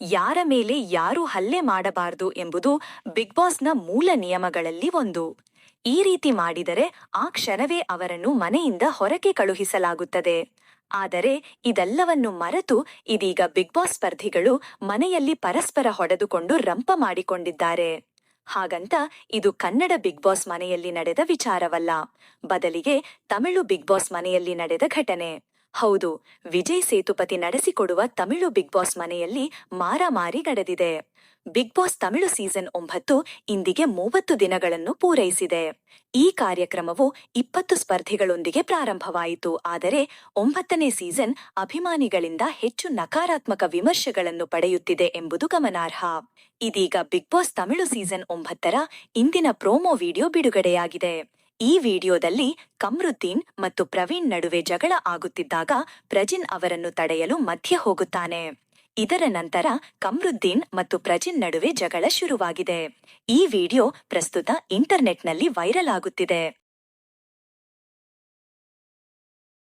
ಯಾರ ಮೇಲೆ ಯಾರು ಹಲ್ಲೆ ಮಾಡಬಾರದು ಎಂಬುದು ಬಿಗ್ ಬಾಸ್ನ ಮೂಲ ನಿಯಮಗಳಲ್ಲಿ ಒಂದು. ಈ ರೀತಿ ಮಾಡಿದರೆ ಆ ಕ್ಷಣವೇ ಅವರನ್ನು ಮನೆಯಿಂದ ಹೊರಗೆ ಕಳುಹಿಸಲಾಗುತ್ತದೆ. ಆದರೆ ಇದೆಲ್ಲವನ್ನು ಮರೆತು ಇದೀಗ ಬಿಗ್ ಬಾಸ್ ಸ್ಪರ್ಧಿಗಳು ಮನೆಯಲ್ಲಿ ಪರಸ್ಪರ ಹೊಡೆದುಕೊಂಡು ರಂಪ ಮಾಡಿಕೊಂಡಿದ್ದಾರೆ. ಹಾಗಂತ ಇದು ಕನ್ನಡ ಬಿಗ್ ಬಾಸ್ ಮನೆಯಲ್ಲಿ ನಡೆದ ವಿಚಾರವಲ್ಲ. ಬದಲಿಗೆ ತಮಿಳು ಬಿಗ್ ಬಾಸ್ ಮನೆಯಲ್ಲಿ ನಡೆದ ಘಟನೆ. ಹೌದು, ವಿಜಯ್ ಸೇತುಪತಿ ನಡೆಸಿಕೊಡುವ ತಮಿಳು ಬಿಗ್ ಬಾಸ್ ಮನೆಯಲ್ಲಿ ಮಾರಾಮಾರಿ ನಡೆದಿದೆ. ಬಿಗ್ ಬಾಸ್ ತಮಿಳು ಸೀಸನ್ ಒಂಬತ್ತು ಇಂದಿಗೆ ಮೂವತ್ತು ದಿನಗಳನ್ನು ಪೂರೈಸಿದೆ. ಈ ಕಾರ್ಯಕ್ರಮವು ಇಪ್ಪತ್ತು ಸ್ಪರ್ಧಿಗಳೊಂದಿಗೆ ಪ್ರಾರಂಭವಾಯಿತು. ಆದರೆ ಒಂಬತ್ತನೇ ಸೀಸನ್ ಅಭಿಮಾನಿಗಳಿಂದ ಹೆಚ್ಚು ನಕಾರಾತ್ಮಕ ವಿಮರ್ಶೆಗಳನ್ನು ಪಡೆಯುತ್ತಿದೆ ಎಂಬುದು ಗಮನಾರ್ಹ. ಇದೀಗ ಬಿಗ್ ಬಾಸ್ ತಮಿಳು ಸೀಸನ್ ಒಂಬತ್ತರ ಇಂದಿನ ಪ್ರೋಮೋ ವಿಡಿಯೋ ಬಿಡುಗಡೆಯಾಗಿದೆ. ಈ ವಿಡಿಯೋದಲ್ಲಿ ಕಮ್ರುದ್ದೀನ್ ಮತ್ತು ಪ್ರವೀಣ್ ನಡುವೆ ಜಗಳ ಆಗುತ್ತಿದ್ದಾಗ ಪ್ರಜಿನ್ ಅವರನ್ನು ತಡೆಯಲು ಮಧ್ಯೆ ಹೋಗುತ್ತಾನೆ. ಇದರ ನಂತರ ಕಮ್ರುದ್ದೀನ್ ಮತ್ತು ಪ್ರಜಿನ್ ನಡುವೆ ಜಗಳ ಶುರುವಾಗಿದೆ. ಈ ವಿಡಿಯೋ ಪ್ರಸ್ತುತ ಇಂಟರ್ನೆಟ್ನಲ್ಲಿ ವೈರಲ್ ಆಗುತ್ತಿದೆ.